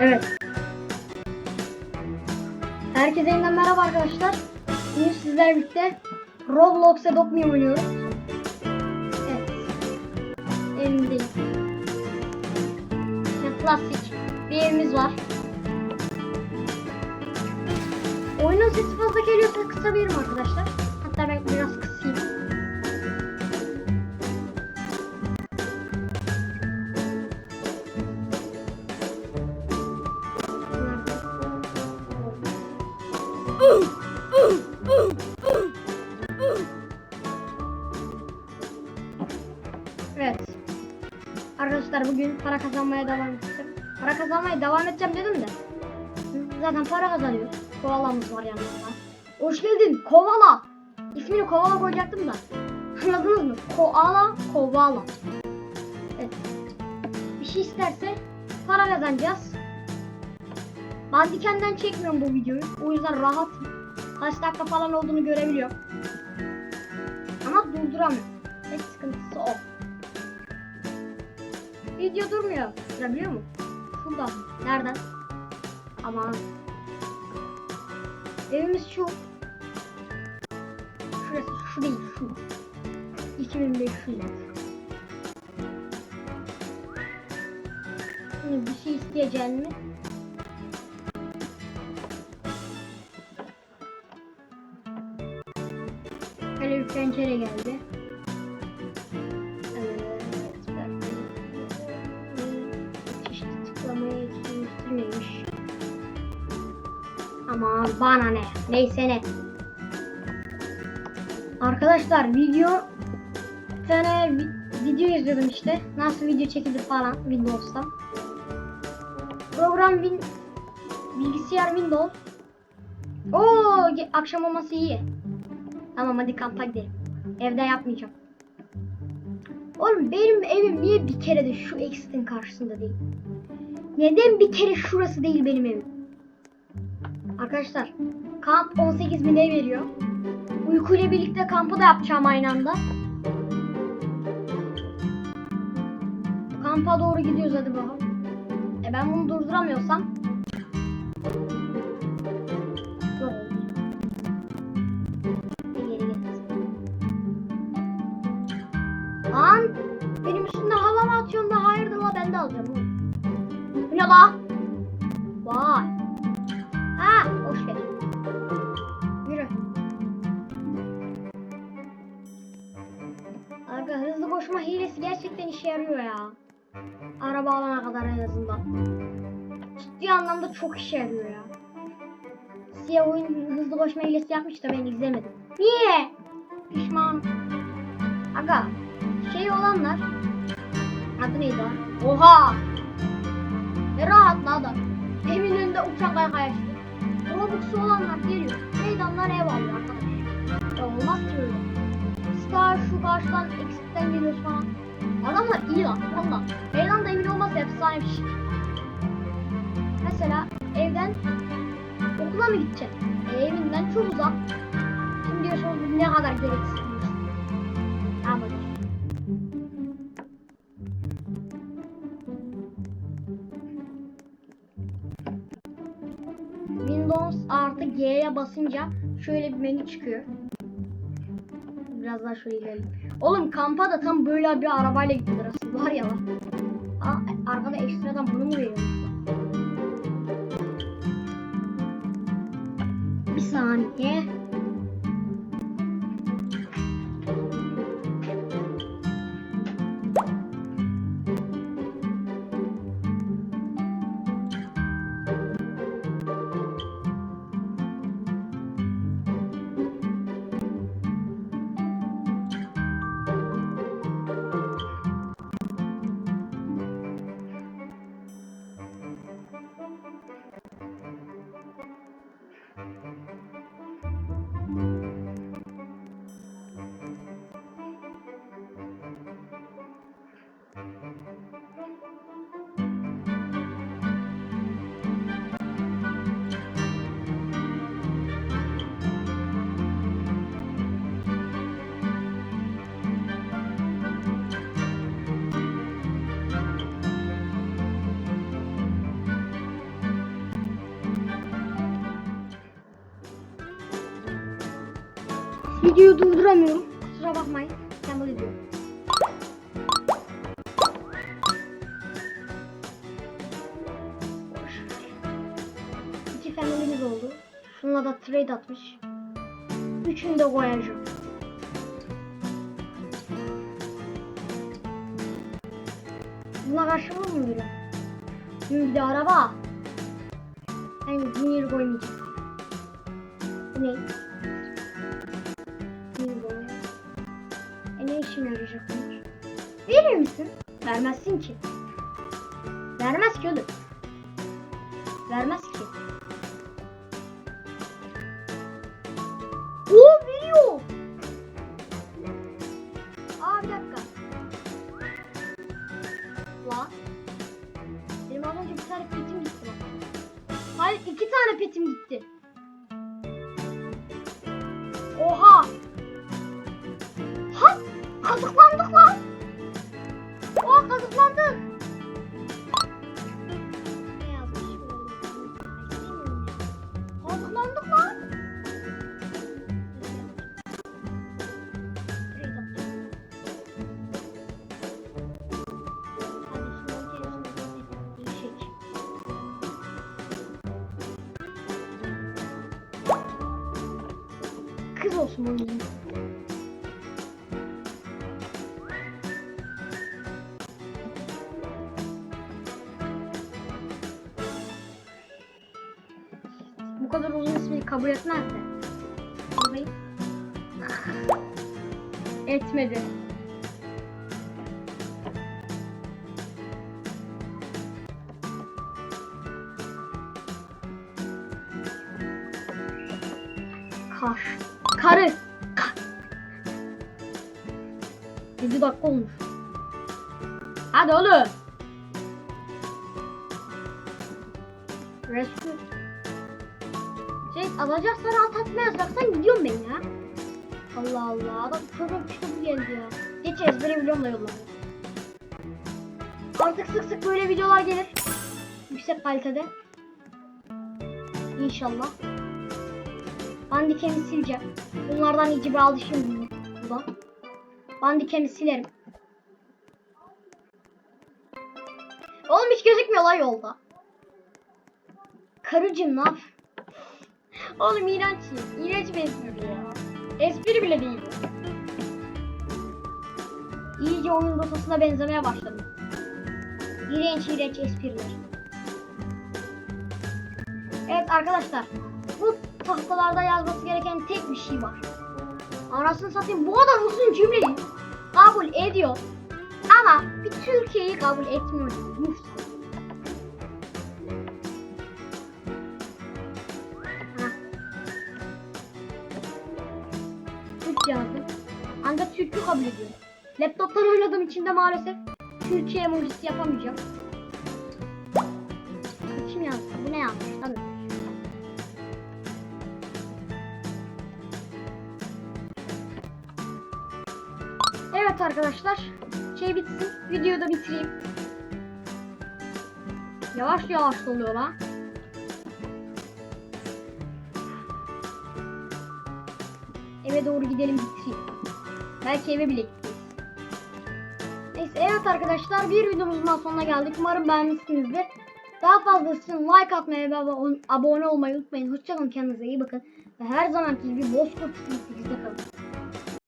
Evet. Herkese yeniden merhaba arkadaşlar. Bugün sizlerle birlikte Roblox'a Dokmi oynuyoruz. Evet. Evimdeyim. Ya, klasik bir evimiz var. Oyunun sesi fazla geliyorsa kısabilirim arkadaşlar. Hatta ben biraz kısayım. Evet. Arkadaşlar bugün para kazanmaya devam edeceğim. Para kazanmaya devam edeceğim dedim de. Zaten para kazanıyoruz. Kovalamız var yanımızda. Hoş geldin kovala. İsmini kovala koyacaktım da. Anladınız mı? Koala, kovala. Evet. Bir şey isterse para kazanacağız. Bandikenden çekmiyorum bu videoyu. O yüzden rahat. Kaç dakika falan olduğunu görebiliyorum. Ama durduramıyorum. Tek sıkıntısı o. Video durmuyor. Durabiliyor mu? Şuradan. Nereden? Aman. Evimiz şu. Şurası. Şu değil. Şu. 2500 lira. Şimdi bir şey isteyeceğim mi? Ama bana ne? Neyse ne. Arkadaşlar video bir tane vi- video izliyordum işte. Nasıl video çekilir falan Windows'ta. Program win bilgisayar Windows. Oo, akşam olması iyi. Tamam hadi kampa gidelim. Evde yapmayacağım. Oğlum benim evim niye bir kere de şu Exit'in karşısında değil? Neden bir kere şurası değil benim evim? Arkadaşlar kamp 18 bin ev veriyor. Uykuyla birlikte kampı da yapacağım aynı anda. Kampa doğru gidiyoruz hadi bakalım. E ben bunu durduramıyorsam. Lan benim üstümde hava mı atıyorsun da hayırdır la ben de alacağım. Bu ne la? Koşma hilesi gerçekten işe yarıyor ya. Araba alana kadar en azından. Ciddi anlamda çok işe yarıyor ya. Siyah oyun hızlı koşma hilesi yapmış da ben izlemedim. Niye? Pişman. Aga şey olanlar adı neydi lan? Oha! Ne rahat la adam. Evin önünde uçak kaykaya çıktı. Robux'u olanlar geliyor. Meydandan ev alıyor arkadaşlar. Olmaz ki öyle. Star şu karşıdan eksikten geliyoruz falan. Adamlar iyi lan valla. Meydanda evin olmazsa efsane bir şey. Mesela evden okula mı gideceksin? E, evinden çok uzak. Şimdi diyorsunuz ne kadar gereksiz. Windows artı G'ye basınca şöyle bir menü çıkıyor. Biraz daha şöyle ilerleyelim. Oğlum kampa da tam böyle bir arabayla gidilir aslında var ya lan. Aa, arkada ekstradan bunu mu veriyormuş? Bir saniye. Videoyu durduramıyorum. Kusura bakmayın. Campbell ediyorum. İki family'miz oldu. Şununla da trade atmış. Üçünü de koyacağım. Buna karşı mı biri? Şimdi bir de araba. Ben Junior koymayacağım. Bu ne? Verir misin? Vermezsin ki. Vermez ki oğlum. Vermez ki. Oo veriyor. Aa bir dakika. Lan. Benim az önce bir tane petim gitti bak. Hayır iki tane petim gitti. Oha. Ha kazıklandık lan. Yazmış? Kazıklandık lan. Kız olsun bunun. Kabul etmez de. Babayı. Etmedi. Kar. Karı. Kar. 7 dakika olmuş. Hadi oğlum. Resmi. Alacaksan at atmayacaksan gidiyorum ben ya. Allah Allah adam çocuk kitabı geldi ya. Geç ezbere biliyorum da yolladı. Artık sık sık böyle videolar gelir. Yüksek kalitede. İnşallah. Bandikemi sileceğim. Bunlardan iyice bir alışayım burada. Bandikemi silerim. Oğlum hiç gözükmüyor lan yolda. Karıcığım ne yap? Oğlum iğrenç. İğrenç bir espri ya. Espri bile değil. İyice oyun dosasına benzemeye başladım. İğrenç iğrenç espriler. Evet arkadaşlar. Bu tahtalarda yazması gereken tek bir şey var. Anasını satayım bu kadar uzun cümleyi kabul ediyor. Ama bir Türkiye'yi kabul etmiyor. Muhtar. Yazdım. Ancak Türk'ü kabul ediyor. Laptoptan oynadığım için de maalesef Türkiye emojisi yapamayacağım. Kim yazdı? Bu ne yazmış? Tabii. Evet arkadaşlar. Şey bitsin. Videoyu da bitireyim. Yavaş yavaş doluyor lan. Eve doğru gidelim bitireyim. Belki eve bile gideriz. Neyse evet arkadaşlar bir videomuzun daha sonuna geldik. Umarım beğenmişsinizdir. Daha fazlası için like atmayı ve abo- abone olmayı unutmayın. Hoşçakalın kendinize iyi bakın. Ve her zamanki gibi Bozkurt 8'de kalın.